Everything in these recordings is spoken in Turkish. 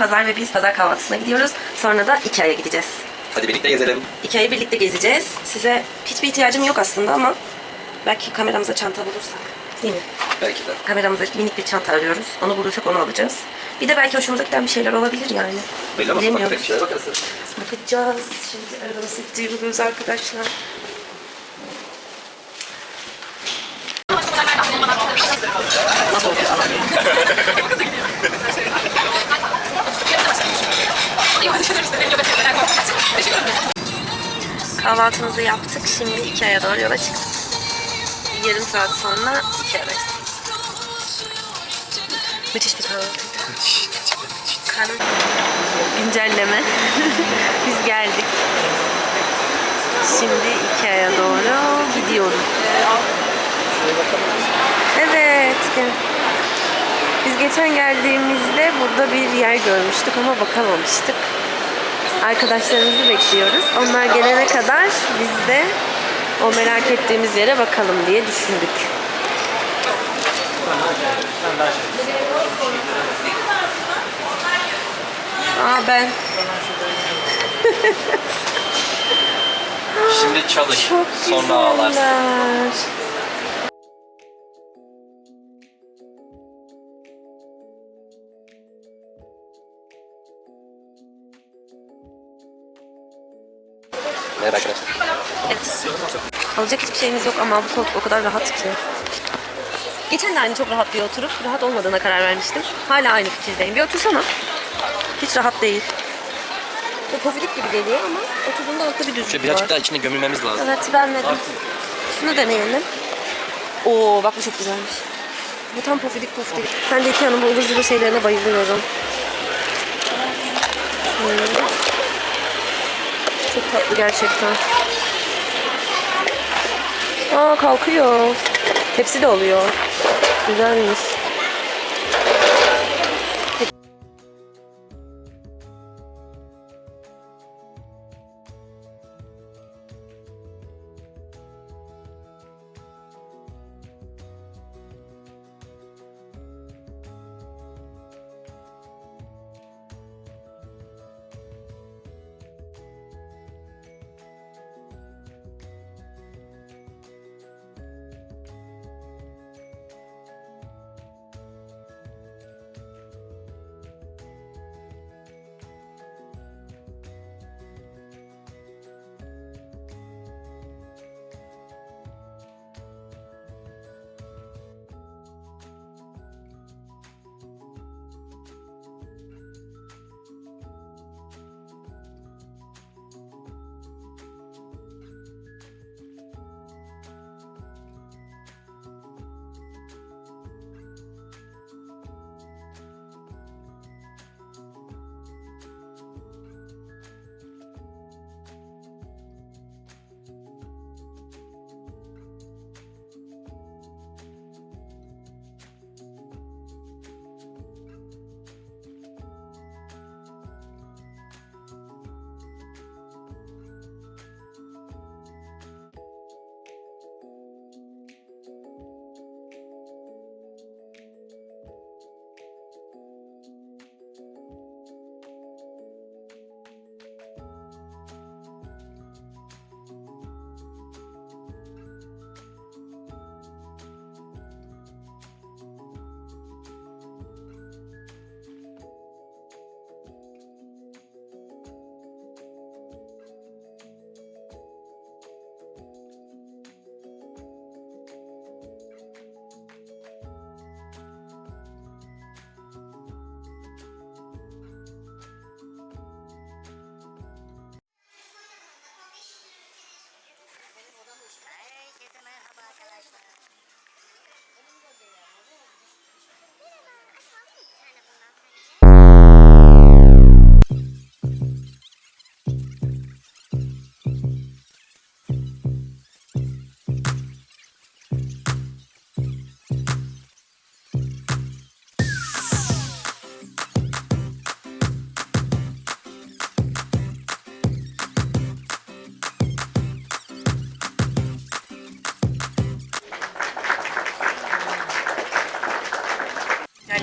Pazar ve biz pazar kahvaltısına gidiyoruz. Sonra da Ikea'ya gideceğiz. Hadi birlikte gezelim. Ikea'yı birlikte gezeceğiz. Size hiçbir ihtiyacım yok aslında ama belki kameramıza çanta bulursak. Değil mi? Belki de. Kameramıza minik bir çanta arıyoruz. Onu bulursak onu alacağız. Bir de belki hoşumuza giden bir şeyler olabilir yani. Belli ama Bilemiyoruz. sokakta bir şeyler bakarız. Bakacağız. Şimdi arabası gidiyoruz arkadaşlar. Nasıl oldu? Kahvaltımızı yaptık. Şimdi Ikea'ya doğru yola çıktık. Yarım saat sonra Ikea'dayız. Müthiş bir kahvaltıydı. Karnım güncelleme. Biz geldik. Şimdi Ikea'ya doğru gidiyoruz. Evet. gel. Biz geçen geldiğimizde burada bir yer görmüştük ama bakamamıştık. Arkadaşlarımızı bekliyoruz. Onlar gelene kadar biz de o merak ettiğimiz yere bakalım diye düşündük. Aa ben Şimdi çalış. çok Sonra ağlarsın. Merhaba arkadaşlar. Evet. Alacak hiçbir şeyimiz yok ama bu koltuk o kadar rahat ki. Geçen de aynı çok rahat diye oturup rahat olmadığına karar vermiştim. Hala aynı fikirdeyim. Bir otursana. Hiç rahat değil. Bu pofidik gibi geliyor ama oturduğunda altta bir düzlük Şöyle var. birazcık daha içine gömülmemiz lazım. Evet beğenmedim. Şunu deneyelim. Oo bak bu çok güzelmiş. Bu tam pofidik pofidik. Ben de Ikea'nın bu ıvır zıvır şeylerine bayılıyorum. Tatlı gerçekten. Aa kalkıyor. Hepsi de oluyor. Güzelmiş.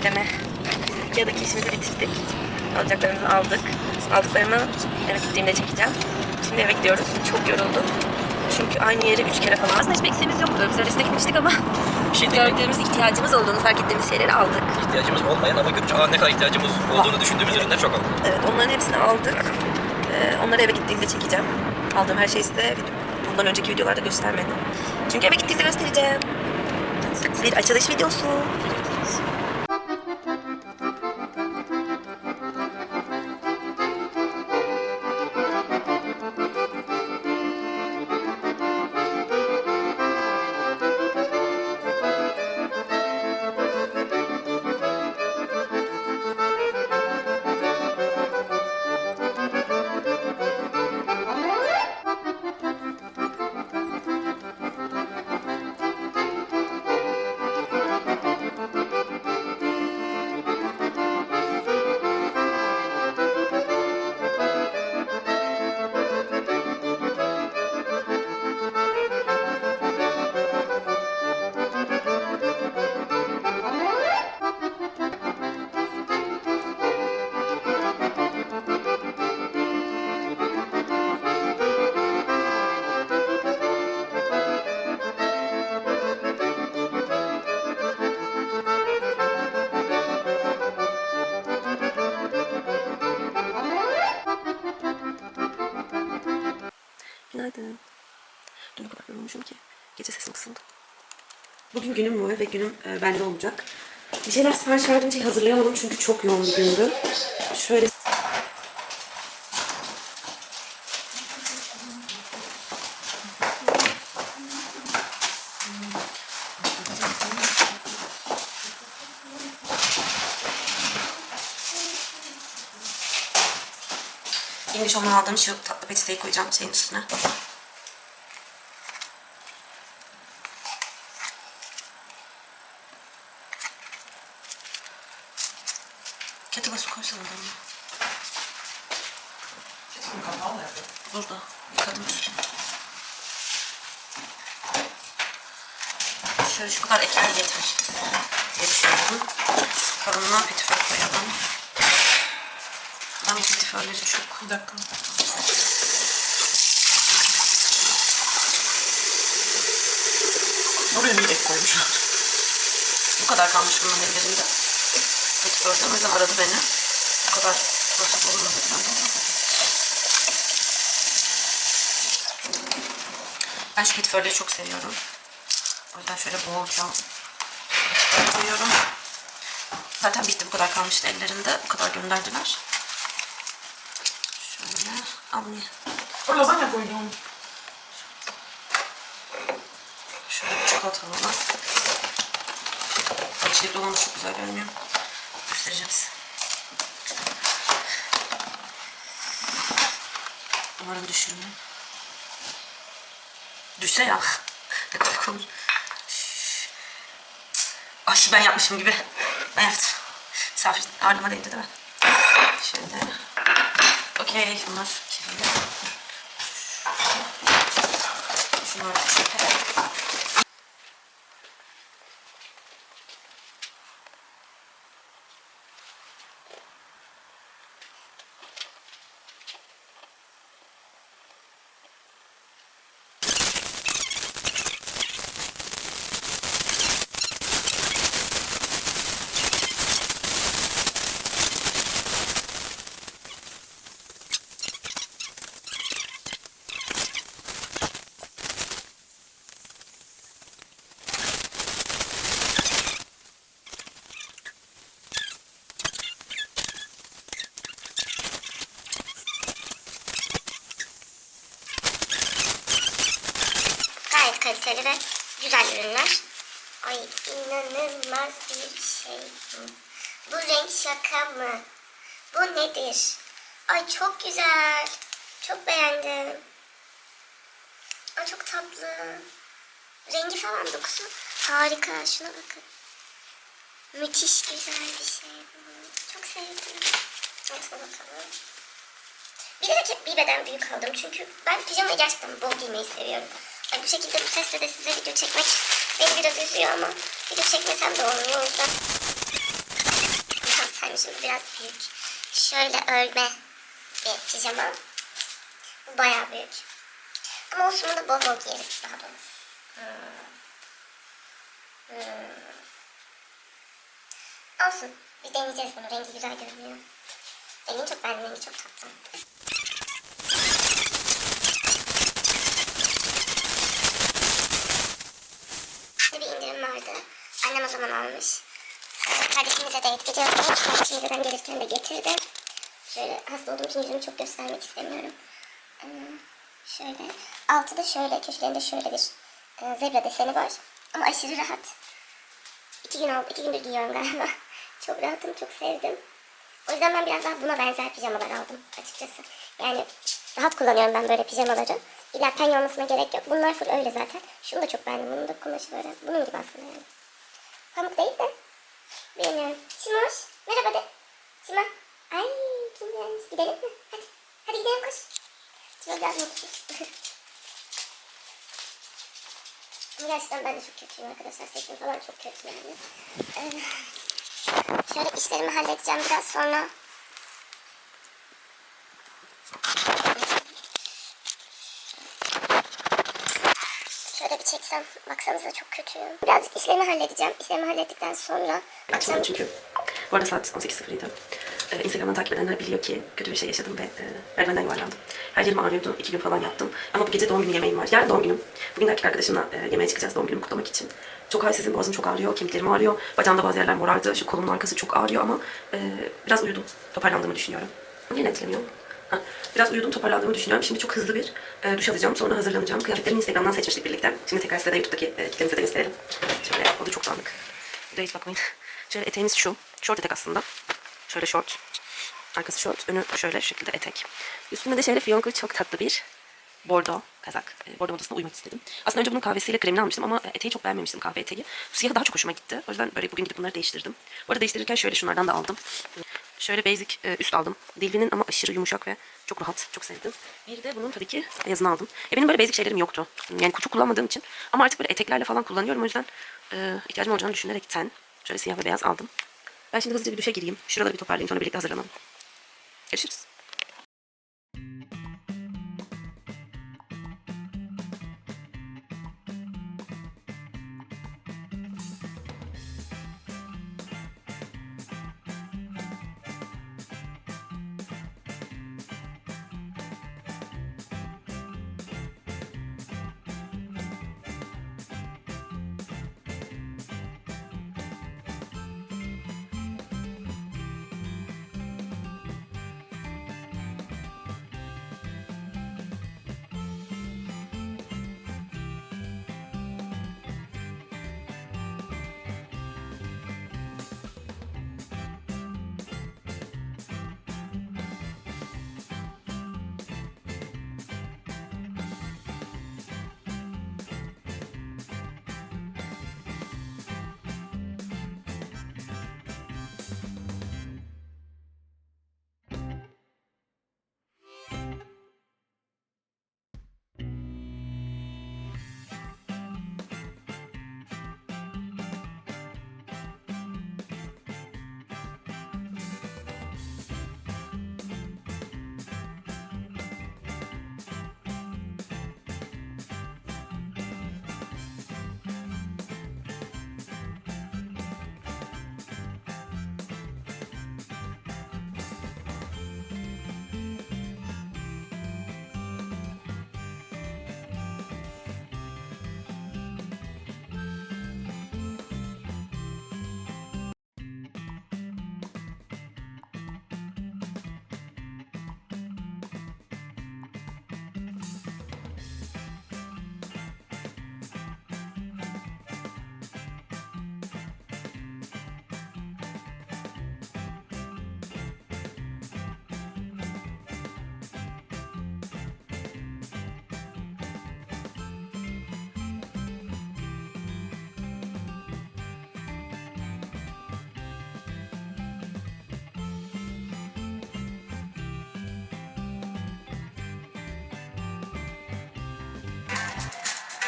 Güncelleme. Ikea'daki işimizi bitirdik. Alacaklarımızı aldık. Aldıklarımı eve gittiğimde çekeceğim. Şimdi eve gidiyoruz. Çok yoruldum. Çünkü aynı yeri üç kere falan. Aslında hiçbir eksiğimiz yoktu. Biz öylesine gitmiştik ama şey gördüğümüz ihtiyacımız olduğunu fark ettiğimiz şeyleri aldık. İhtiyacımız olmayan ama görünce aa ne kadar ihtiyacımız olduğunu düşündüğümüz ürünler çok oldu. Evet onların hepsini aldık. Ee, onları eve gittiğimde çekeceğim. Aldığım her şeyi size bundan önceki videolarda göstermedim. Çünkü eve gittiğimde göstereceğim. Bir açılış videosu. Ve günüm e, bende olacak. Bir şeyler sipariş verdiğim şey hazırlayamadım çünkü çok yoğun bir gündü. Şöyle İnmiş onu aldığım şu tatlı peçeteyi koyacağım şeyin üstüne. Şöyle şu kadar ekmeği yeter diye düşünüyorum. Kalanına petiför koyalım. Ben petiförleri çok... Bir dakika. Oraya niye ek koymuşsun? Bu kadar kalmış bunun ellerinde. Petiförde o yüzden aradı beni. Bu kadar protokol olmasın. Ben şu petiförleri çok seviyorum. O yüzden şöyle bolca koyuyorum. Zaten bitti bu kadar kalmıştı ellerinde. Bu kadar gönderdiler. Şöyle alayım. O lazanya koydum. Şöyle çikolatalı olan. Da çok güzel görünüyor. Göstereceğim size. Umarım düşürmem. Düşse ya. ne kadar komik. Ay ben yapmışım gibi. Ben yaptım. Misafir ağırlama değdi değil mi? Şöyle. Okey bunlar. Şöyle. Şunlar çöpe. Kaliteli ve güzel ürünler. Ay inanılmaz bir şey bu. Renk şaka mı? Bu nedir? Ay çok güzel. Çok beğendim. Ay çok tatlı. Rengi falan dokusu harika. Şuna bakın. Müthiş güzel bir şey bu. Çok sevdim. Neyse bakalım. Bilerek hep bir beden büyük aldım çünkü ben pijamayı gerçekten bol giymeyi seviyorum. Ay bu şekilde bu sesle de size video çekmek beni biraz üzüyor ama video çekmesem de olmuyor o yüzden. Biraz. Bu biraz büyük. Şöyle örme bir pijama. Bu bayağı büyük. Ama olsun bunu bol bol giyeriz daha doğrusu. Hmm. Hmm. Olsun. Bir deneyeceğiz bunu. Rengi güzel görünüyor. Rengi çok beğendim. Rengi çok tatlı. Bir indirim vardı. Annem o zaman almış. Ee, Kardeşimize de etkiliyordu. Kardeşimizden gelirken de getirdi. Şöyle hasta olduğum için yüzümü çok göstermek istemiyorum. Ee, şöyle. Altı da şöyle. Köşelerinde şöyle bir e, zebra deseni var. Ama aşırı rahat. İki gün oldu. iki gündür giyiyorum galiba. çok rahatım. Çok sevdim. O yüzden ben biraz daha buna benzer pijamalar aldım açıkçası. Yani rahat kullanıyorum ben böyle pijamaları. İlla penye olmasına gerek yok. Bunlar full öyle zaten. Şunu da çok beğendim. Bunun da kumaşı böyle. Bunun gibi aslında yani. Pamuk değil de. Bilmiyorum. Simoş. Merhaba de. Sima. Ay kim gelmiş. Gidelim mi? Hadi. Hadi gidelim koş. Sima biraz mutsuz. Gerçekten ben de çok kötüyüm arkadaşlar. Sesim falan çok kötü yani. Ee, şöyle işlerimi halledeceğim biraz sonra. Şöyle bir çeksem. Baksanıza çok kötüyüm. Birazcık işlerimi halledeceğim. İşlerimi hallettikten sonra akşam çünkü. Bu arada saat 18.07. Ee, Instagram'dan takip edenler biliyor ki kötü bir şey yaşadım ve e, merdivenden yuvarlandım. Her yerim ağrıyordu. iki gün falan yattım. Ama bu gece doğum günü yemeğim var. Yarın doğum günüm. Bugün erkek arkadaşımla e, yemeğe çıkacağız doğum günümü kutlamak için. Çok halsizim. Boğazım çok ağrıyor. Kemiklerim ağrıyor. Bacağımda bazı yerler morardı. Şu kolumun arkası çok ağrıyor ama e, biraz uyudum. Toparlandığımı düşünüyorum. Yine etkilemiyor. Biraz uyudum toparlandığımı düşünüyorum. Şimdi çok hızlı bir e, duş alacağım. Sonra hazırlanacağım. Kıyafetlerimi Instagram'dan seçmiştik birlikte. Şimdi tekrar size de YouTube'daki e, kitlemize de gösterelim. Şöyle o da çok dağınık. Hiç bakmayın. Şöyle eteğimiz şu. Şort etek aslında. Şöyle şort. Arkası şort. Önü şöyle şekilde etek. Üstünde de şöyle fiyonklu çok tatlı bir bordo kazak. E, bordo modasına uymak istedim. Aslında önce bunun kahvesiyle kremini almıştım ama e, eteği çok beğenmemiştim kahve eteği. Siyahı daha çok hoşuma gitti. O yüzden böyle bugün gidip bunları değiştirdim. Bu arada değiştirirken şöyle şunlardan da aldım. Şöyle basic e, üst aldım. Dilvinin ama aşırı yumuşak ve çok rahat. Çok sevdim. Bir de bunun tabii ki beyazını aldım. E, benim böyle basic şeylerim yoktu. Yani çok kullanmadığım için. Ama artık böyle eteklerle falan kullanıyorum. O yüzden e, ihtiyacım olacağını düşünerekten şöyle siyah ve beyaz aldım. Ben şimdi hızlıca bir duşa gireyim. Şuraları bir toparlayayım. Sonra birlikte hazırlanalım. Görüşürüz.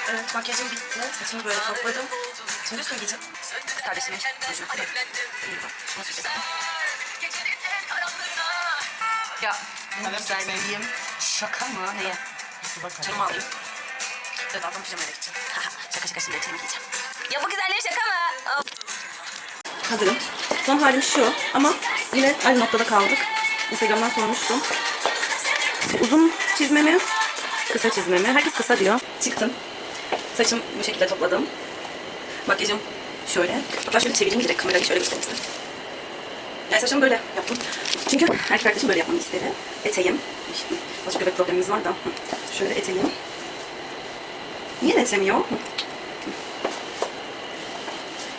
Evet, makyajım bitti. Saçımı böyle topladım. Şimdi üstüne giyeceğim. Kız güzel. Ya bu güzelliğim şaka mı? Neye? Çayımı alayım. Evet ablam pijamaya gideceğim. şaka şaka şimdi çayımı giyeceğim. Ya bu güzelliğim şaka mı? Hazırım. Son halim şu ama yine aynı noktada kaldık. Instagram'dan sormuştum. Uzun çizmemi, kısa çizmemi. Herkes kısa diyor. Çıktım. Saçım bu şekilde topladım. Makyajım şöyle. Hatta şöyle çevireyim direkt kamerayı şöyle göstereyim size. Yani saçımı böyle yaptım. Çünkü erkek arkadaşım böyle yapmamı istedi. Eteğim. Başka göbek problemimiz var da. Şöyle eteğim. Niye etremiyor? Hı.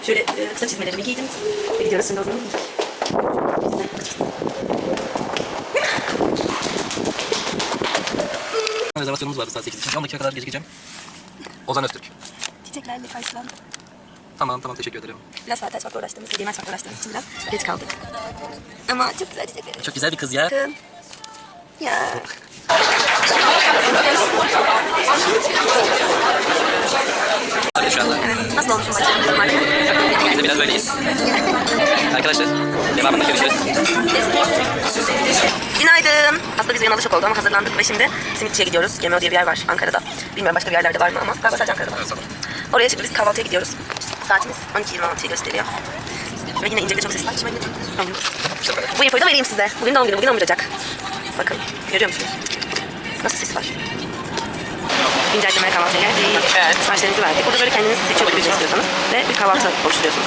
Şöyle e, kısa çizmelerimi giydim. Ve gidiyoruz şimdi o zaman. Rezervasyonumuz vardı saat 8 için. 10 dakika kadar gecikeceğim. Ozan Öztürk. Çiçeklerle karşılandık. Tamam tamam teşekkür ederim. Biraz saat açmakla uğraştığımız, yediğim açmakla uğraştığımız için biraz geç kaldık. Ama çok güzel çiçekler. Çok güzel bir kız ya. Bakın. Ya. Nasıl olmuşum? Normal. Biz de biraz böyleyiz. Arkadaşlar devamında görüşürüz. Günaydın. Aslında biz uyanalı çok oldu ama hazırlandık ve şimdi simitçiye gidiyoruz. Gemeo diye bir yer var Ankara'da. Bilmiyorum başka bir yerlerde var mı ama galiba sadece Ankara'da var. Oraya şimdi biz kahvaltıya gidiyoruz. Saatimiz 12.26'yı gösteriyor. Ve yine İnce'de çok ses var. Şimdi doğum günü. Bu infoyu da vereyim size. Bugün doğum günü, bugün 11 Ocak. Bakın, görüyor musunuz? Nasıl ses var? İnceltemeye kahvaltıya geldik. Evet. Siparişlerimizi verdik. Burada böyle kendiniz seçiyorsunuz ne istiyorsanız. Ve bir kahvaltı oluşturuyorsunuz.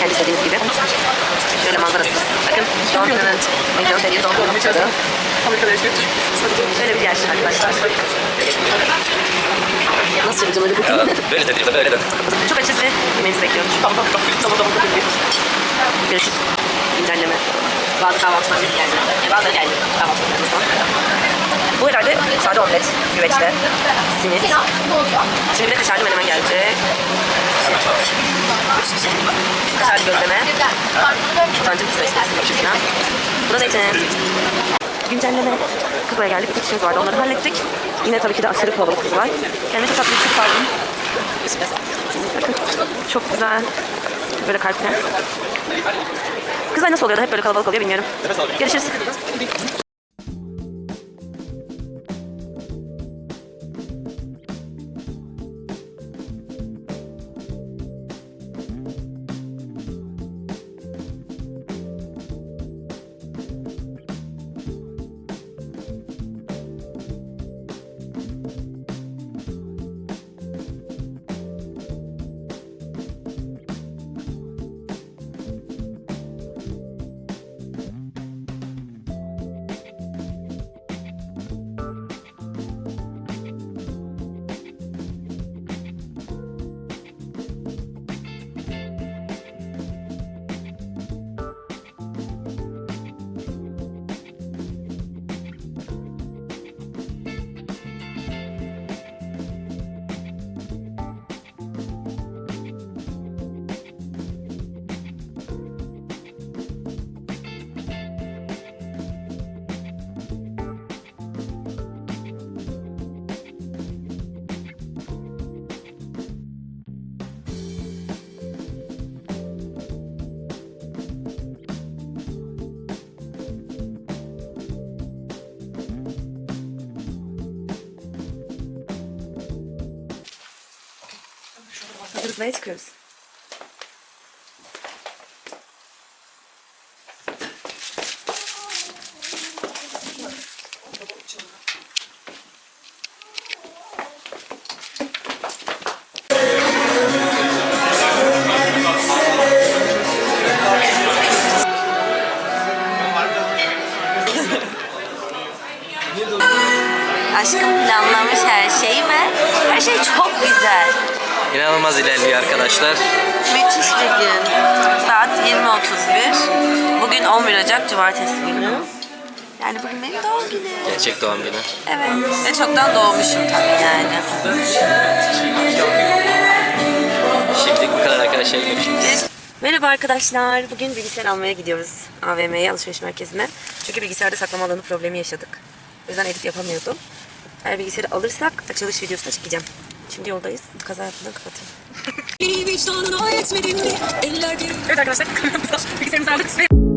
Kendi istediğiniz gibi. Şöyle manzarası. Bakın doğum günü. Mekanın sevgili doğum günü. Şöyle bir yer arkadaşlar. Nasıl çekeceğim öyle Ya, böyle de değil de böyle de. Çok açız ve yemeğinizi bekliyoruz. Görüşürüz. İncelleme. Bazı kahvaltılar geldi. Bazıları geldi. Kahvaltılarımız var. Bu herhalde sade omlet, güveçte, simit. Şimdi bir de kaşarlı menemen gelecek. Kaşarlı gözleme. Bence pizza istedim. Bu da zeytin. Güncelleme. Kızılaya geldik. İki kişimiz vardı. Onları hallettik. Yine tabii ki de aşırı kalabalık kızlar. Kendime çok tatlı bir vardım. Bakın. Çok güzel. Böyle kalpler. Kızlar nasıl oluyor da hep böyle kalabalık oluyor bilmiyorum. Görüşürüz. Hazırız ve arkadaşlar. Müthiş bir gün. Saat 20.31. Bugün 11 Ocak Cumartesi günü. Yani bugün benim doğum günüm. Gerçek doğum günü. Evet. Ve çoktan doğmuşum tabii yani. Şimdilik bu kadar arkadaşlar. Görüşürüz. Merhaba arkadaşlar. Bugün bilgisayar almaya gidiyoruz. AVM'ye, alışveriş merkezine. Çünkü bilgisayarda saklama alanı problemi yaşadık. O yüzden edit yapamıyordum. Eğer bilgisayarı alırsak açılış videosuna çekeceğim. Şimdi yoldayız. Kaza yapmadan kapatayım. Evet arkadaşlar kanalımıza bilgisayarımızı aldık